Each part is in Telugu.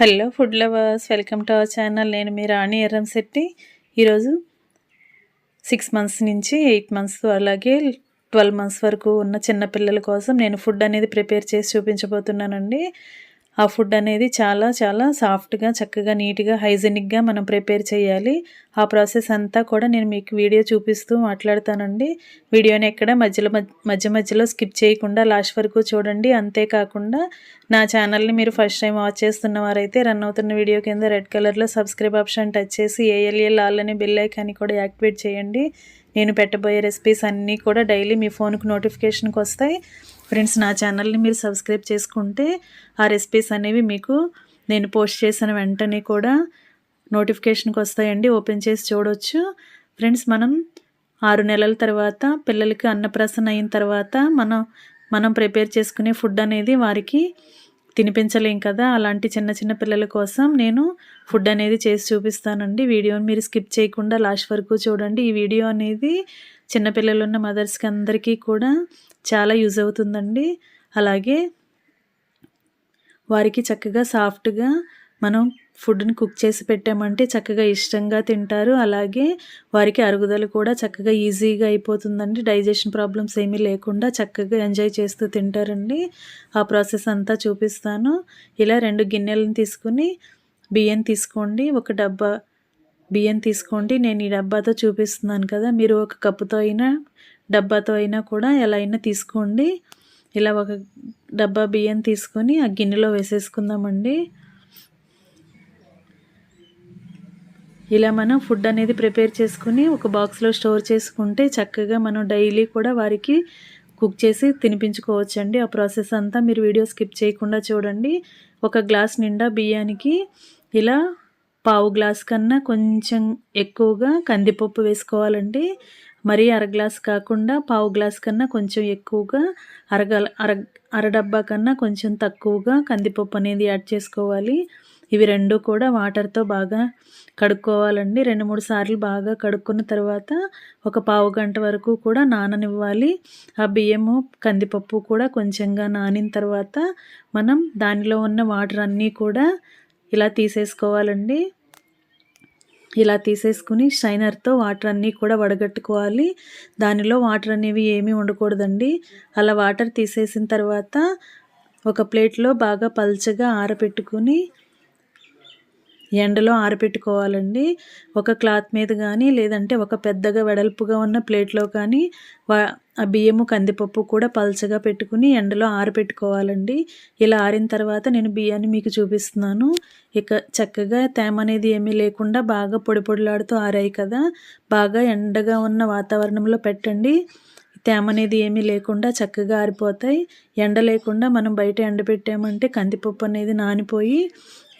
Hello food lovers welcome to our channel. నేను మీ రాణి ఎర్రంశెట్టి ఈరోజు సిక్స్ మంత్స్ నుంచి ఎయిట్ మంత్స్ అలాగే ట్వెల్వ్ మంత్స్ వరకు ఉన్న చిన్నపిల్లల కోసం నేను ఫుడ్ అనేది ప్రిపేర్ చేసి చూపించబోతున్నానండి. ఆ ఫుడ్ అనేది చాలా చాలా సాఫ్ట్గా చక్కగా నీట్గా హైజెనిక్గా మనం ప్రిపేర్ చేయాలి. ఆ ప్రాసెస్ అంతా కూడా నేను మీకు వీడియో చూపిస్తూ మాట్లాడతానండి. వీడియోని ఎక్కడ మధ్యలో మధ్య మధ్యలో స్కిప్ చేయకుండా లాస్ట్ వరకు చూడండి. అంతేకాకుండా నా ఛానల్ని మీరు ఫస్ట్ టైం వాచ్ చేస్తున్న వారైతే రన్ అవుతున్న వీడియో కింద రెడ్ కలర్లో సబ్స్క్రైబ్ ఆప్షన్ టచ్ చేసి ఏఎల్ఏల్ ఆల్ అనే బిల్ ఐకాన్ని కూడా యాక్టివేట్ చేయండి. నేను పెట్టబోయే రెసిపీస్ అన్నీ కూడా డైలీ మీ ఫోన్కు నోటిఫికేషన్కి వస్తాయి. ఫ్రెండ్స్ నా ఛానల్ని మీరు సబ్స్క్రైబ్ చేసుకుంటే ఆ రెసిపీస్ అనేవి మీకు నేను పోస్ట్ చేసిన వెంటనే కూడా నోటిఫికేషన్కి వస్తాయండి. ఓపెన్ చేసి చూడవచ్చు ఫ్రెండ్స్ మనం ఆరు నెలల తర్వాత పిల్లలకి అన్నప్రాసన అయిన తర్వాత మనం మనం ప్రిపేర్ చేసుకునే ఫుడ్ అనేది వారికి తినిపించలేం కదా. అలాంటి చిన్న చిన్న పిల్లల కోసం నేను ఫుడ్ అనేది చేసి చూపిస్తానండి. వీడియోని మీరు స్కిప్ చేయకుండా లాస్ట్ వరకు చూడండి. ఈ వీడియో అనేది చిన్నపిల్లలు ఉన్న మదర్స్కి అందరికీ కూడా చాలా యూజ్ అవుతుందండి. అలాగే వారికి చక్కగా సాఫ్ట్గా మనం ఫుడ్ని కుక్ చేసి పెట్టామంటే చక్కగా ఇష్టంగా తింటారు. అలాగే వారికి అరుగుదల కూడా చక్కగా ఈజీగా అయిపోతుందండి. డైజెషన్ ప్రాబ్లమ్స్ ఏమీ లేకుండా చక్కగా ఎంజాయ్ చేస్తూ తింటారండి. ఆ ప్రాసెస్ అంతా చూపిస్తాను. ఇలా రెండు గిన్నెలను తీసుకుని బియ్యం తీసుకోండి. ఒక డబ్బా బియ్యం తీసుకోండి. నేను ఈ డబ్బాతో చూపిస్తున్నాను కదా మీరు ఒక కప్పుతో అయినా డబ్బాతో అయినా కూడా ఎలా అయినా తీసుకోండి. ఇలా ఒక డబ్బా బియ్యం తీసుకొని ఆ గిన్నెలో వేసేసుకుందామండి. ఇలా మనం ఫుడ్ అనేది ప్రిపేర్ చేసుకుని ఒక బాక్స్లో స్టోర్ చేసుకుంటే చక్కగా మనం డైలీ కూడా వారికి కుక్ చేసి తినిపించుకోవచ్చండి. ఆ ప్రాసెస్ అంతా మీరు వీడియో స్కిప్ చేయకుండా చూడండి. ఒక గ్లాస్ నిండా బియ్యానికి ఇలా పావు గ్లాస్ కన్నా కొంచెం ఎక్కువగా కందిపప్పు వేసుకోవాలండి. మరీ అర గ్లాస్ కాకుండా పావు గ్లాస్ కన్నా కొంచెం ఎక్కువగా అరగల అర అర డబ్బా కన్నా కొంచెం తక్కువగా కందిపప్పు అనేది యాడ్ చేసుకోవాలి. ఇవి రెండు కూడా వాటర్తో బాగా కడుక్కోవాలండి. రెండు మూడు సార్లు బాగా కడుక్కున్న తర్వాత ఒక పావు గంట వరకు కూడా నాననివ్వాలి. ఆ బియ్యము కందిపప్పు కూడా కొంచెంగా నానిన తర్వాత మనం దానిలో ఉన్న వాటర్ అన్నీ కూడా ఇలా తీసేసుకోవాలండి. ఇలా తీసేసుకుని షైనర్తో వాటర్ అన్నీ కూడా వడగట్టుకోవాలి. దానిలో వాటర్ అనేవి ఏమీ ఉండకూడదండి. అలా వాటర్ తీసేసిన తర్వాత ఒక ప్లేట్లో బాగా పల్చగా ఆరపెట్టుకుని ఎండలో ఆరబెట్టుకోవాలండి ఒక క్లాత్ మీద కానీ లేదంటే ఒక పెద్దగా వెడల్పుగా ఉన్న ప్లేట్లో కానీ ఆ బియ్యము కందిపప్పు కూడా పల్చగా పెట్టుకుని ఎండలో ఆరబెట్టుకోవాలండి ఇలా ఆరిన తర్వాత నేను బియ్యాన్ని మీకు చూపిస్తున్నాను. ఇక చక్కగా తేమ అనేది ఏమీ లేకుండా బాగా పొడి పొడిలాడుతూ ఆరాయి కదా. బాగా ఎండగా ఉన్న వాతావరణంలో పెట్టండి. తేమ అనేది ఏమీ లేకుండా చక్కగా ఆరిపోతాయి. ఎండ లేకుండా మనం బయట ఎండ పెట్టామంటే కందిపప్పు అనేది నానిపోయి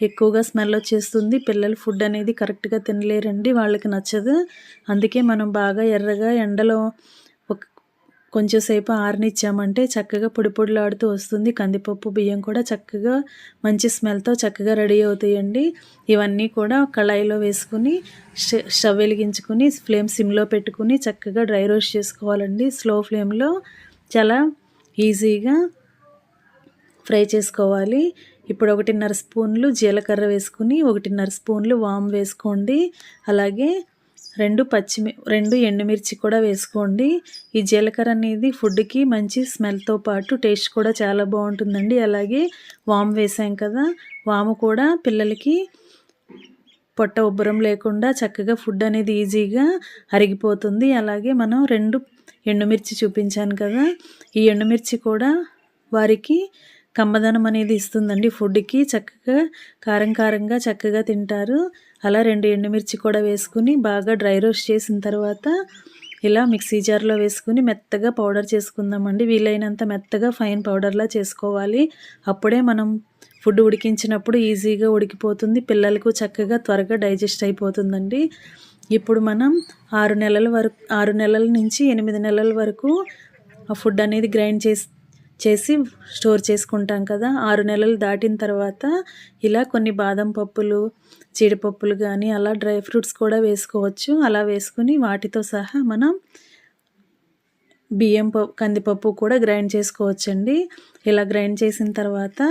ఎక్కువగా స్మెల్ వచ్చేస్తుంది. పిల్లలు ఫుడ్ అనేది కరెక్ట్గా తినలేరండి వాళ్ళకి నచ్చదు. అందుకే మనం బాగా ఎర్రగా ఎండలో కొంచెంసేపు ఆరనిచ్చామంటే చక్కగా పొడి పొడిలాడుతూ వస్తుంది. కందిపప్పు బియ్యం కూడా చక్కగా మంచి స్మెల్తో చక్కగా రెడీ అవుతాయండి. ఇవన్నీ కూడా కళాయిలో వేసుకుని స్టవ్ వెలిగించుకుని ఫ్లేమ్ సిమ్లో పెట్టుకుని చక్కగా డ్రై రోస్ట్ చేసుకోవాలండి. స్లో ఫ్లేమ్లో చాలా ఈజీగా ఫ్రై చేసుకోవాలి. ఇప్పుడు ఒకటిన్నర స్పూన్లు జీలకర్ర వేసుకుని ఒకటిన్నర స్పూన్లు వామ్ వేసుకోండి. అలాగే రెండు పచ్చిమి రెండు ఎండుమిర్చి కూడా వేసుకోండి. ఈ జీలకర్ర అనేది ఫుడ్కి మంచి స్మెల్తో పాటు టేస్ట్ కూడా చాలా బాగుంటుందండి. అలాగే వామ్ వేసాం కదా వాము కూడా పిల్లలకి పొట్ట ఉబ్బరం లేకుండా చక్కగా ఫుడ్ అనేది ఈజీగా అరిగిపోతుంది. అలాగే మనం రెండు ఎండుమిర్చి చూపించాను కదా ఈ ఎండుమిర్చి కూడా వారికి కమ్మదనం అనేది ఇస్తుందండి ఫుడ్కి. చక్కగా కారం కారంగా చక్కగా తింటారు. అలా రెండు ఎండుమిర్చి కూడా వేసుకుని బాగా డ్రై రోస్ట్ చేసిన తర్వాత ఇలా మిక్సీ జార్లో వేసుకుని మెత్తగా పౌడర్ చేసుకుందామండి. వీలైనంత మెత్తగా ఫైన్ పౌడర్లా చేసుకోవాలి. అప్పుడే మనం ఫుడ్ ఉడికించినప్పుడు ఈజీగా ఉడికిపోతుంది. పిల్లలకు చక్కగా త్వరగా డైజెస్ట్ అయిపోతుందండి. ఇప్పుడు మనం ఆరు నెలల వరకు ఆరు నెలల నుంచి ఎనిమిది నెలల వరకు ఆ ఫుడ్ అనేది గ్రైండ్ చేసి చేసి స్టోర్ చేసుకుంటాం కదా. ఆరు నెలలు దాటిన తర్వాత ఇలా కొన్ని బాదం పప్పులు జీడిపప్పులు కానీ అలా డ్రై ఫ్రూట్స్ కూడా వేసుకోవచ్చు. అలా వేసుకుని వాటితో సహా మనం బియ్యం పప్పు కందిపప్పు కూడా గ్రైండ్ చేసుకోవచ్చండి. ఇలా గ్రైండ్ చేసిన తర్వాత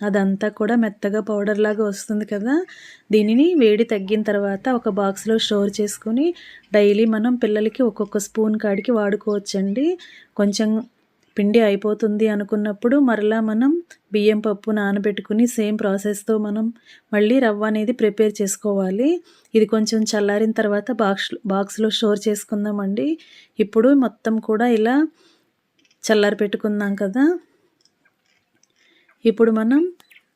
అదంతా కూడా మెత్తగా పౌడర్ లాగా వస్తుంది కదా. దీనిని వేడి తగ్గిన తర్వాత ఒక బాక్స్లో స్టోర్ చేసుకుని డైలీ మనం పిల్లలకి ఒక్కొక్క స్పూన్ కాడికి వాడుకోవచ్చండి. కొంచెం పిండి అయిపోతుంది అనుకున్నప్పుడు మరలా మనం బియ్యం పప్పు నానబెట్టుకుని సేమ్ ప్రాసెస్తో మనం మళ్ళీ రవ్వ అనేది ప్రిపేర్ చేసుకోవాలి. ఇది కొంచెం చల్లారిన తర్వాత బాక్స్ బాక్స్లో స్టోర్ చేసుకుందామండి. ఇప్పుడు మొత్తం కూడా ఇలా చల్లారి పెట్టుకుందాం కదా. ఇప్పుడు మనం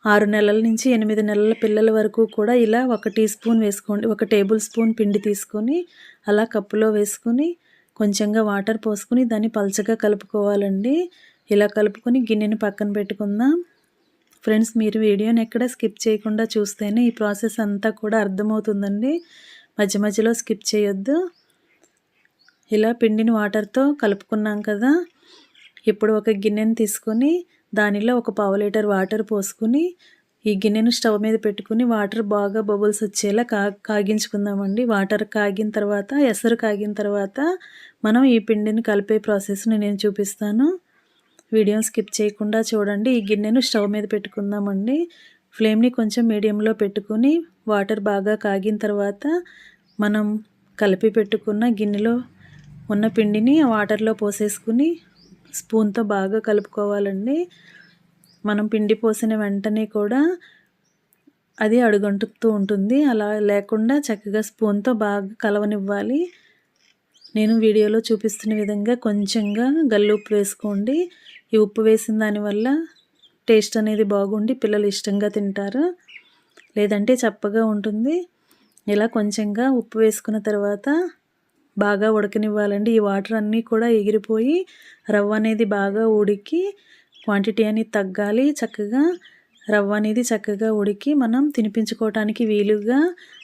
ఆరు నెలల నుంచి ఎనిమిది నెలల పిల్లల వరకు కూడా ఇలా ఒక టీ స్పూన్ వేసుకోండి. ఒక టేబుల్ స్పూన్ పిండి తీసుకొని అలా కప్పులో వేసుకొని కొంచెంగా వాటర్ పోసుకుని దాన్ని పలచగా కలుపుకోవాలండి. ఇలా కలుపుకొని గిన్నెని పక్కన పెట్టుకుందాం. ఫ్రెండ్స్ మీరు వీడియోని ఎక్కడ స్కిప్ చేయకుండా చూస్తేనే ఈ ప్రాసెస్ అంతా కూడా అర్థమవుతుందండి. మధ్య మధ్యలో స్కిప్ చేయొద్దు. ఇలా పిండిని వాటర్తో కలుపుకున్నాం కదా. ఇప్పుడు ఒక గిన్నెని తీసుకొని దానిలో ఒక పావు లీటర్ వాటర్ పోసుకుని ఈ గిన్నెను స్టవ్ మీద పెట్టుకుని వాటర్ బాగా బబుల్స్ వచ్చేలా కా కాగించుకుందామండి. వాటర్ కాగిన తర్వాత ఎసరు కాగిన తర్వాత మనం ఈ పిండిని కలిపే ప్రాసెస్ని నేను చూపిస్తాను. వీడియోని స్కిప్ చేయకుండా చూడండి. ఈ గిన్నెను స్టవ్ మీద పెట్టుకుందామండి. ఫ్లేమ్ని కొంచెం మీడియంలో పెట్టుకుని వాటర్ బాగా కాగిన తర్వాత మనం కలిపి పెట్టుకున్న గిన్నెలో ఉన్న పిండిని వాటర్లో పోసేసుకుని స్పూన్తో బాగా కలుపుకోవాలండి. మనం పిండి పోసిన వెంటనే కూడా అది అడుగంటుతూ ఉంటుంది. అలా లేకుండా చక్కగా స్పూన్తో బాగా కలవనివ్వాలి. నేను వీడియోలో చూపిస్తున్న విధంగా కొంచెంగా గల్లు ఉప్పు వేసుకోండి. ఈ ఉప్పు వేసిన దానివల్ల టేస్ట్ అనేది బాగుండి పిల్లలు ఇష్టంగా తింటారు. లేదంటే చప్పగా ఉంటుంది. ఇలా కొంచెంగా ఉప్పు వేసుకున్న తర్వాత బాగా ఉడకనివ్వాలండి. ఈ వాటర్ అన్నీ కూడా ఎగిరిపోయి రవ్వ అనేది బాగా ఉడికి క్వాంటిటీ అనేది తగ్గాలి చక్కగా రవ్వ అనేది చక్కగా ఉడికి మనం తినిపించుకోవటానికి వీలుగా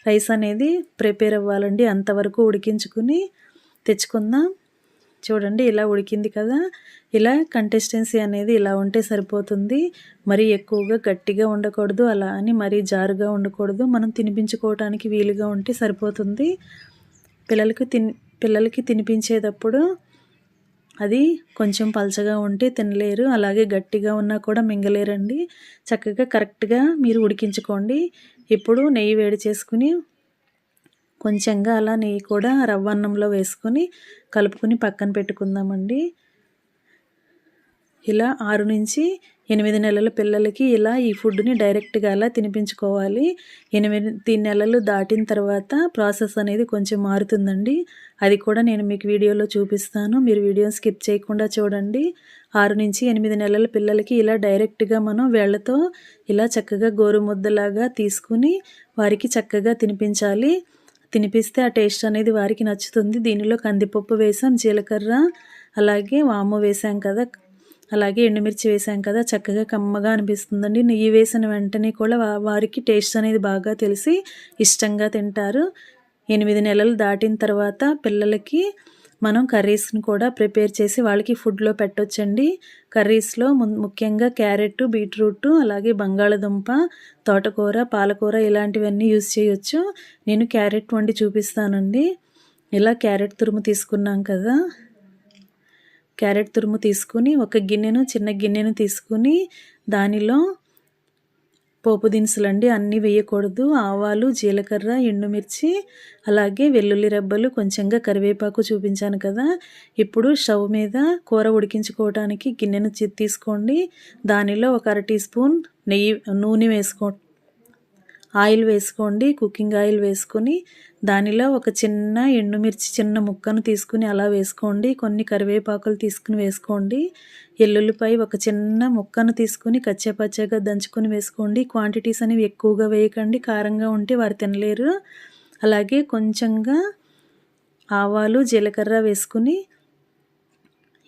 రైస్ అనేది ప్రిపేర్ అవ్వాలండి. అంతవరకు ఉడికించుకుని తెచ్చుకుందాం. చూడండి ఇలా ఉడికింది కదా. ఇలా కంటెస్టెన్సీ అనేది ఇలా ఉంటే సరిపోతుంది. మరి ఎక్కువగా గట్టిగా ఉండకూడదు అలా అని మరీ జారుగా ఉండకూడదు. మనం తినిపించుకోవటానికి వీలుగా ఉంటే సరిపోతుంది. పిల్లలకి తిని పిల్లలకి తినిపించేటప్పుడు అది కొంచెం పలచగా ఉంటే తినలేరు అలాగే గట్టిగా ఉన్నా కూడా మింగలేరండి. చక్కగా కరెక్ట్గా మీరు ఉడికించుకోండి. ఇప్పుడు నెయ్యి వేడి చేసుకుని కొంచెంగా అలా నెయ్యి కూడా రవ్వ అన్నంలో వేసుకొని కలుపుకొని పక్కన పెట్టుకుందామండి. ఇలా ఆరు నుంచి ఎనిమిది నెలల పిల్లలకి ఇలా ఈ ఫుడ్ని డైరెక్ట్గా అలా తినిపించుకోవాలి. ఎనిమిది నెలలు దాటిన తర్వాత ప్రాసెస్ అనేది కొంచెం మారుతుందండి. అది కూడా నేను మీకు వీడియోలో చూపిస్తాను. మీరు వీడియో స్కిప్ చేయకుండా చూడండి. ఆరు నుంచి ఎనిమిది నెలల పిల్లలకి ఇలా డైరెక్ట్గా మనం వేళ్ళతో ఇలా చక్కగా గోరుముద్దలాగా తీసుకుని వారికి చక్కగా తినిపించాలి. తినిపిస్తే ఆ టేస్ట్ అనేది వారికి నచ్చుతుంది. దీనిలో కందిపప్పు వేసాం జీలకర్ర అలాగే వాము వేసాం కదా అలాగే ఎండుమిర్చి వేసాం కదా చక్కగా కమ్మగా అనిపిస్తుందండి. నెయ్యి వేసిన వెంటనే కూడా వారికి టేస్ట్ అనేది బాగా తెలిసి ఇష్టంగా తింటారు. ఎనిమిది నెలలు దాటిన తర్వాత పిల్లలకి మనం కర్రీస్ని కూడా ప్రిపేర్ చేసి వాళ్ళకి ఫుడ్లో పెట్టొచ్చండి. కర్రీస్లో ముఖ్యంగా క్యారెట్ బీట్రూట్ అలాగే బంగాళదుంప తోటకూర పాలకూర ఇలాంటివన్నీ యూజ్ చేయొచ్చు. నేను క్యారెట్ వండి చూపిస్తానండి. ఇలా క్యారెట్ తురుము తీసుకున్నాం కదా క్యారెట్ తురుము తీసుకుని ఒక గిన్నెను చిన్న గిన్నెను తీసుకుని దానిలో పోపు దినుసులండి అన్నీ వేయకూడదు. ఆవాలు జీలకర్ర ఎండుమిర్చి అలాగే వెల్లుల్లి రెబ్బలు కొంచెంగా కరివేపాకు చూపించాను కదా. ఇప్పుడు స్టవ్ మీద కూర ఉడికించుకోవడానికి గిన్నెను తీసుకోండి. దానిలో ఒక అర టీ స్పూన్ నెయ్యి నూనె వేసుకో ఆయిల్ వేసుకోండి కుకింగ్ ఆయిల్ వేసుకొని దానిలో ఒక చిన్న ఎండుమిర్చి చిన్న ముక్కను తీసుకుని అలా వేసుకోండి. కొన్ని కరివేపాకులు తీసుకుని వేసుకోండి. ఎల్లుల్లిపై ఒక చిన్న ముక్కను తీసుకుని కచ్చేపచ్చగా దంచుకొని వేసుకోండి. క్వాంటిటీస్ అనేవి ఎక్కువగా వేయకండి. కారంగా ఉంటే వారు తినలేరు. అలాగే కొంచెంగా ఆవాలు జీలకర్ర వేసుకుని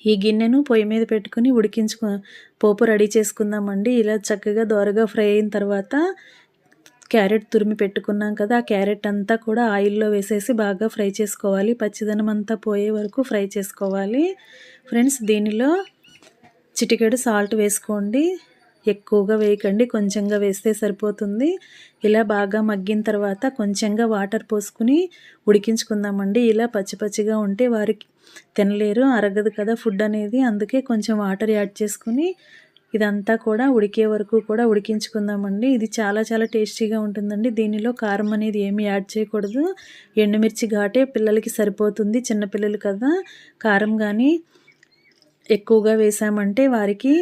ఈ గిన్నెను పొయ్యి మీద పెట్టుకుని ఉడికించుకు పోపు రెడీ చేసుకుందామండి. ఇలా చక్కగా దోరగా ఫ్రై అయిన తర్వాత క్యారెట్ తురిమి పెట్టుకున్నాం కదా ఆ క్యారెట్ అంతా కూడా ఆయిల్లో వేసేసి బాగా ఫ్రై చేసుకోవాలి. పచ్చిదనం అంతా పోయే వరకు ఫ్రై చేసుకోవాలి. ఫ్రెండ్స్ దీనిలో చిటికెడు సాల్ట్ వేసుకోండి. ఎక్కువగా వేయకండి కొంచెంగా వేస్తే సరిపోతుంది. ఇలా బాగా మగ్గిన తర్వాత కొంచెంగా వాటర్ పోసుకుని ఉడికించుకుందామండి. ఇలా పచ్చి పచ్చిగా ఉంటే వారికి తినలేరు అరగదు కదా ఫుడ్ అనేది. అందుకే కొంచెం వాటర్ యాడ్ చేసుకుని ఇదంతా కూడా ఉడికే వరకు కూడా ఉడికించుకుందామండి. ఇది చాలా చాలా టేస్టీగా ఉంటుందండి. దీనిలో కారం అనేది ఏమి యాడ్ చేయకూడదు. ఎండుమిర్చి ఘాటే పిల్లలకి సరిపోతుంది చిన్నపిల్లలు కదా. కారం కానీ ఎక్కువగా వేసామంటే వారికి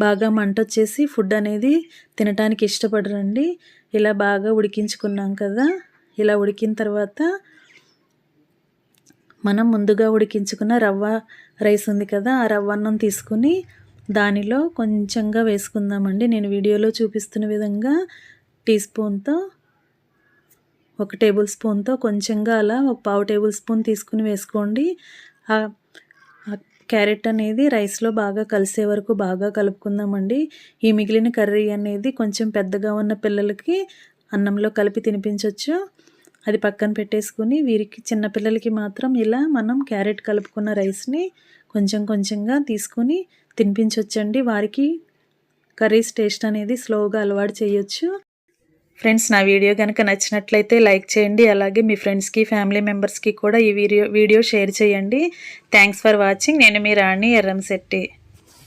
బాగా మంట వచ్చేసి ఫుడ్ అనేది తినటానికి ఇష్టపడరండి. ఇలా బాగా ఉడికించుకున్నాం కదా. ఇలా ఉడికిన తర్వాత మనం ముందుగా ఉడికించుకున్న రవ్వ రైస్ ఉంది కదా ఆ రవ్వ అన్నం తీసుకుని దానిలో కొంచెంగా వేసుకుందామండి. నేను వీడియోలో చూపిస్తున్న విధంగా టీ స్పూన్తో ఒక టేబుల్ స్పూన్తో కొంచెంగా అలా ఒక పావు టేబుల్ స్పూన్ తీసుకుని వేసుకోండి. ఆ క్యారెట్ అనేది రైస్లో బాగా కలిసే వరకు బాగా కలుపుకుందామండి. ఈ మిగిలిన కర్రీ అనేది కొంచెం పెద్దగా ఉన్న పిల్లలకి అన్నంలో కలిపి తినిపించవచ్చు అది పక్కన పెట్టేసుకుని వీరికి చిన్నపిల్లలకి మాత్రం ఇలా మనం క్యారెట్ కలుపుకున్న రైస్ని కొంచెం కొంచెంగా తీసుకొని తినిపించవచ్చండి వారికి కర్రీస్ టేస్ట్ అనేది స్లోగా అలవాటు చేయొచ్చు. ఫ్రెండ్స్ నా వీడియో కనుక నచ్చినట్లయితే లైక్ చేయండి. అలాగే మీ ఫ్రెండ్స్కి ఫ్యామిలీ మెంబర్స్కి కూడా ఈ వీడియో వీడియో షేర్ చేయండి. Thanks for watching. నేను మీ రాణి ఎర్రంశెట్టి